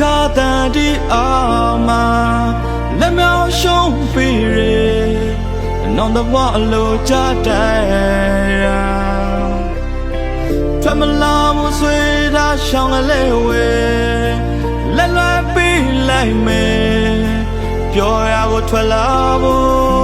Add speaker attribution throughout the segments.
Speaker 1: ကားတန်ဒီအောင်မှာလက်မြောင်ရှုံးပြီးရနောင်တဘွားအလိုချတဲ့ရာထွက်မလာဘူးဆွေတာရှောင်းကလေးဝဲလက်လွယ်ပြီးလိုက်မယ်ပြောရကိုထွက်လာဖို့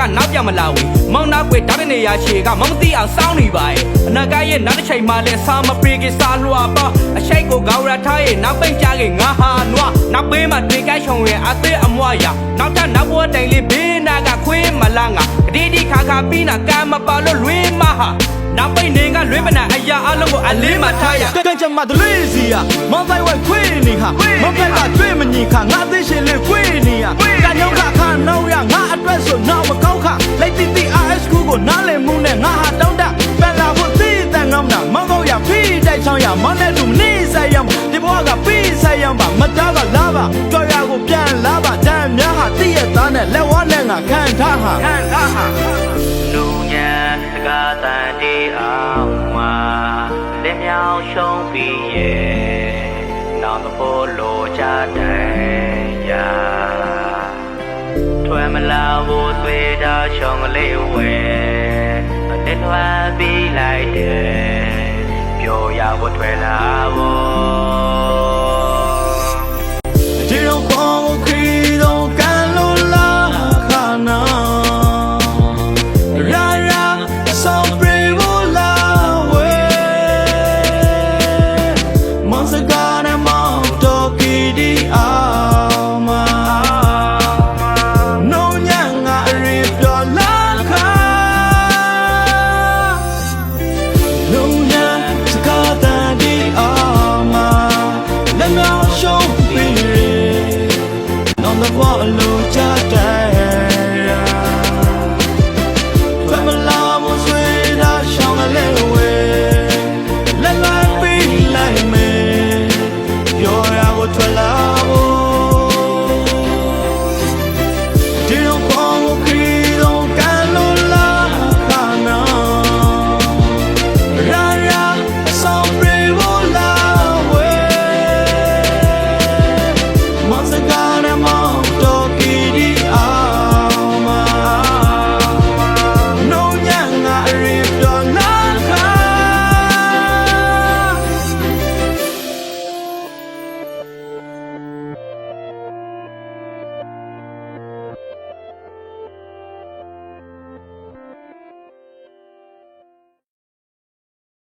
Speaker 1: က်တစ်ခု
Speaker 2: ကနောက်ပြမလာဘူးမောင်နောက်ွယ်ဓာတ်တဲ့နေရာရှေကမမသိအောင်စောင်းနေပါရဲ့အနာကရဲ့နောက်တစ်ချိန်မှလဲစာမပြေကစားလွှာပါအရှိတ်ကိုဂေါရထားရဲ့နောက်ပိတ်ကြခဲ့ငါဟာနွားနောက်ပေးမှတွေ့ကိုက်ချုံရဲ့အသေးအမွားရနောက်ထပ်နောက်ဘဝတိုင်လေးဘေးနာကခွေးမလာငါတတိတိခါခါပြီးနာကံမပါလို့လွေးမဟာနောက်ပိတ်နေကလွေးမနာအရာအလုံးကိုအလေးမှထားရ
Speaker 1: ကန်ချမဒလေးစီယာမောင်ဆိုင်ဝဲခွေးနေခါမောင်ဖိုက်ကတွေ့မညီခါငါသိရှင် ကြွားရကိုပြန်လာပါတန်များဟာတည့်ရဲ့သားနဲ့လက်ဝါးနဲ့ငါခံထားဟာ
Speaker 2: ခံထားဟာ
Speaker 3: လူညံတကားတန်ဒီအောင်မှာလက်မြောင်ရှုံးပြီးရဲ့နောင်မဖို့လိုချတဲ့ရာထွယ်မလာဖို့သွေးသားရှုံးလေးဝဲလက်လွှမ်းပြီးလိုက်တယ်ပြောရဖို့ထွက်လာဖို့